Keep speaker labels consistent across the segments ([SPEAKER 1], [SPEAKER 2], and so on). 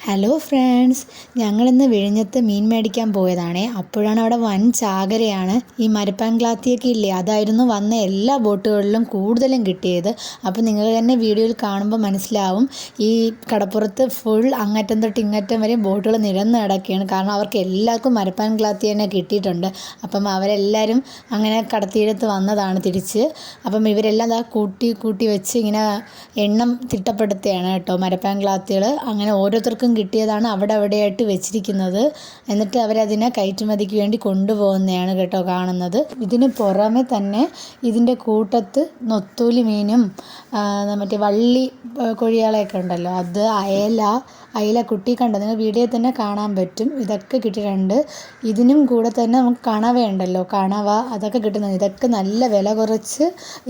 [SPEAKER 1] Hello friends ഞങ്ങളിന്ന് വിഴിഞ്ഞത്ത് മീൻ മേടിക്കാൻ പോയതാണേ. അപ്പോഴാണ് അവിടെ വൻ ചാകരയാണ്. ഈ മരപ്പാൻക്ലാത്തിയൊക്കെ ഇല്ലേ? അതായിരുന്നു വന്ന എല്ലാ ബോട്ടുകളിലും കൂടുതലും കിട്ടിയത്. അപ്പോൾ നിങ്ങൾ തന്നെ വീഡിയോയിൽ കാണുമ്പോൾ മനസ്സിലാവും. ഈ കടപ്പുറത്ത് ഫുൾ അങ്ങറ്റം തൊട്ട് ഇങ്ങറ്റം വരെ ബോട്ടുകൾ നിരന്ന് കിടക്കുകയാണ്. കാരണം അവർക്ക് എല്ലാവർക്കും മരപ്പാൻക്ലാത്തി തന്നെ കിട്ടിയിട്ടുണ്ട്. അപ്പം അവരെല്ലാവരും അങ്ങനെ കടത്തീരത്ത് വന്നതാണ് തിരിച്ച്. അപ്പം ഇവരെല്ലാം അതാ കൂട്ടി കൂട്ടി വെച്ച് ഇങ്ങനെ എണ്ണം തിട്ടപ്പെടുത്തുകയാണ് കേട്ടോ മരപ്പാൻക്ലാത്തികൾ അങ്ങനെ ഓരോരുത്തർക്കും കിട്ടിയതാണ് അവിടെ അവിടെയായിട്ട് വെച്ചിരിക്കുന്നത്. എന്നിട്ട് അവരതിനെ കയറ്റുമതിക്ക് വേണ്ടി കൊണ്ടുപോകുന്നതാണ് കേട്ടോ കാണുന്നത്. ഇതിന് പുറമെ തന്നെ ഇതിന്റെ കൂട്ടത്ത് നൊത്തൂലി മീനും മറ്റേ വള്ളി കൊഴിയാളയൊക്കെ ഉണ്ടല്ലോ. അത് അയല അയല കുട്ടി കണ്ടോ? നിങ്ങൾ വീഡിയോ തന്നെ കാണാൻ പറ്റും. ഇതൊക്കെ കിട്ടിയിട്ടുണ്ട്. ഇതിനും കൂടെ തന്നെ നമുക്ക് കണവയുണ്ടല്ലോ കണവ അതൊക്കെ കിട്ടുന്നത്. ഇതൊക്കെ നല്ല വില കുറച്ച്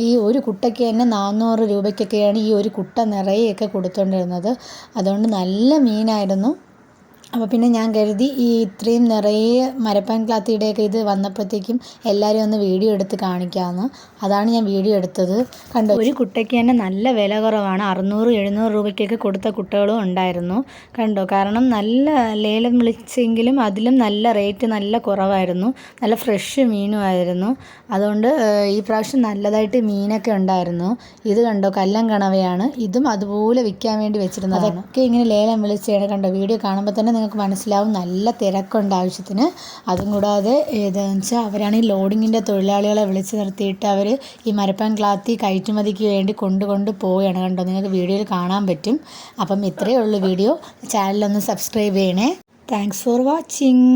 [SPEAKER 1] ഈ ഒരു കുട്ടയ്ക്ക് തന്നെ നാനൂറ് രൂപയ്ക്കൊക്കെയാണ് ഈ ഒരു കുട്ട നിറയെയൊക്കെ കൊടുത്തുകൊണ്ടിരുന്നത് അതുകൊണ്ട് നല്ല മീനായിരുന്നു അപ്പോൾ പിന്നെ ഞാൻ കരുതി ഈ ഇത്രയും നിറയെ മരപ്പാൻ ക്ലാത്തിയുടെയൊക്കെ ഇത് വന്നപ്പോഴത്തേക്കും എല്ലാവരും ഒന്ന് വീഡിയോ എടുത്ത് കാണിക്കാമെന്ന് അതാണ് ഞാൻ വീഡിയോ എടുത്തത്. കണ്ടോ? ഒരു കുട്ടയ്ക്ക് തന്നെ നല്ല വില കുറവാണ്. അറുന്നൂറ് എഴുന്നൂറ് രൂപയ്ക്കൊക്കെ കൊടുത്ത കുട്ടകളും ഉണ്ടായിരുന്നു. കണ്ടോ? കാരണം നല്ല ലേലം വിളിച്ചെങ്കിലും അതിലും നല്ല റേറ്റ് നല്ല കുറവായിരുന്നു. നല്ല ഫ്രഷ് മീനുമായിരുന്നു അതുകൊണ്ട് ഈ പ്രാവശ്യം നല്ലതായിട്ട് മീനൊക്കെ ഉണ്ടായിരുന്നു. ഇത് കണ്ടോ? കല്ലം കണവയാണ്. ഇതും അതുപോലെ വിൽക്കാൻ വേണ്ടി വെച്ചിരുന്നത് അതൊക്കെ ഇങ്ങനെ ലേലം വിളിച്ചാണ് കണ്ടോ? വീഡിയോ കാണുമ്പോൾ തന്നെ നിങ്ങൾക്ക് മനസ്സിലാവും. നല്ല തിരക്കുണ്ട് ആവശ്യത്തിന്. അതും കൂടാതെ ഏതാണെന്ന് വെച്ചാൽ അവരാണ് ഈ ലോഡിങ്ങിന്റെ തൊഴിലാളികളെ വിളിച്ച് നിർത്തിയിട്ട് അവർ ഈ മരപ്പാൻ ക്ലാത്തി കയറ്റുമതിക്ക് വേണ്ടി കൊണ്ട് കൊണ്ട് പോവുകയാണ് കണ്ടോ? നിങ്ങൾക്ക് വീഡിയോയിൽ കാണാൻ പറ്റും. അപ്പം ഇത്രയേ ഉള്ളൂ വീഡിയോ. ചാനലൊന്ന് സബ്സ്ക്രൈബ് ചെയ്യണേ. Thanks for watching